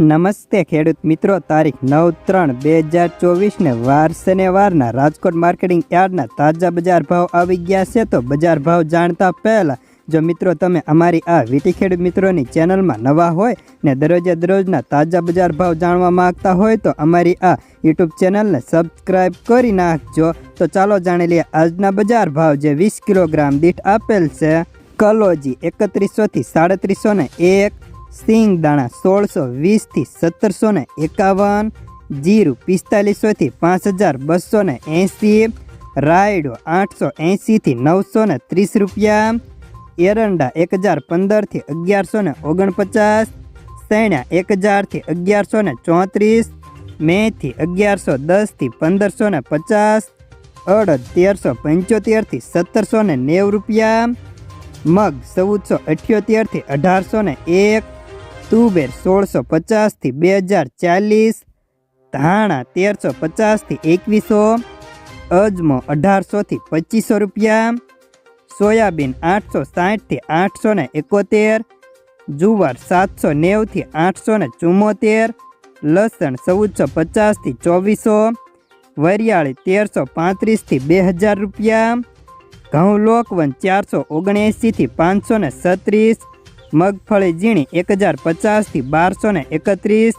નમસ્તે ખેડૂત મિત્રો, તારીખ નવ ત્રણ બે હજાર ચોવીસને વાર શનિવારના રાજકોટ માર્કેટિંગ યાર્ડના તાજા બજાર ભાવ આવી ગયા છે તો બજાર ભાવ જાણતા પહેલાં જો મિત્રો તમે અમારી આ વીટી ખેડૂત મિત્રોની ચેનલમાં નવા હોય ને દરરોજે દરરોજના તાજા બજાર ભાવ જાણવા માગતા હોય તો અમારી આ યુટ્યુબ ચેનલને સબસ્ક્રાઈબ કરી નાખજો. તો ચાલો જાણી લઈએ આજના બજાર ભાવ જે વીસ કિલોગ્રામ દીઠ આપેલ છે. કલોજી એકત્રીસોથી સાડત્રીસો ને એક સિંગ દાણા સોળસો વીસથી સત્તરસો ને એકાવન, જીરું પિસ્તાલીસોથી પાંચ હજાર બસો ને એંસી રાયડો આઠસો એંસીથી નવસો ને ત્રીસ રૂપિયા, એરંડા એક હજાર પંદરથી અગિયારસો ને ઓગણપચાસ સૈણા એક હજારથી અગિયારસો ને ચોત્રીસ, મેથી અગિયારસો દસથી પંદરસો ને પચાસ, અડદ તેરસો પંચોતેરથી સત્તરસો ને નેવું રૂપિયા, મગ ચૌદસો અઠ્યોતેરથી અઢારસો ને એક તુવેર સોળસો પચાસથી બે હજાર ચાલીસ, ધાણા તેરસો પચાસથી એકવીસો, અજમો અઢારસોથી પચીસો રૂપિયા, સોયાબીન આઠસો સાઠથી આઠસો ને એકોતેર, જુવાર સાતસો નેવથી આઠસો ને ચુમ્મોતેર લસણ ચૌદસો પચાસથી ચોવીસો, વરિયાળી તેરસો પાંત્રીસથી બે હજાર રૂપિયા, ઘઉં લોકવન ચારસો ઓગણએંસીથી પાંચસો ને છત્રીસ મગફળી ઝીણી એક હજાર પચાસથી બારસો ને એકત્રીસ,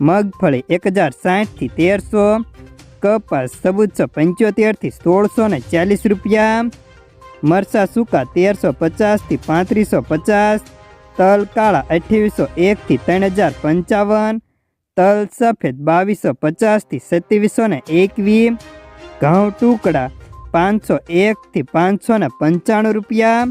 મગફળી એક હજાર સાઠથી તેરસો, કપાસ ચૌદસો પંચોતેરથી સોળસો ને ચાલીસ રૂપિયા મરસા સૂકા તેરસો પચાસથી પાંત્રીસો પચાસ, તલ કાળા અઠ્યાવીસો એકથી ત્રણ હજાર પંચાવન, તલ સફેદ બાવીસો પચાસથી સત્યાવીસો ને એકવીસ, ઘઉં ટુકડા પાંચસો એકથી પાંચસો ને પંચાણું રૂપિયા.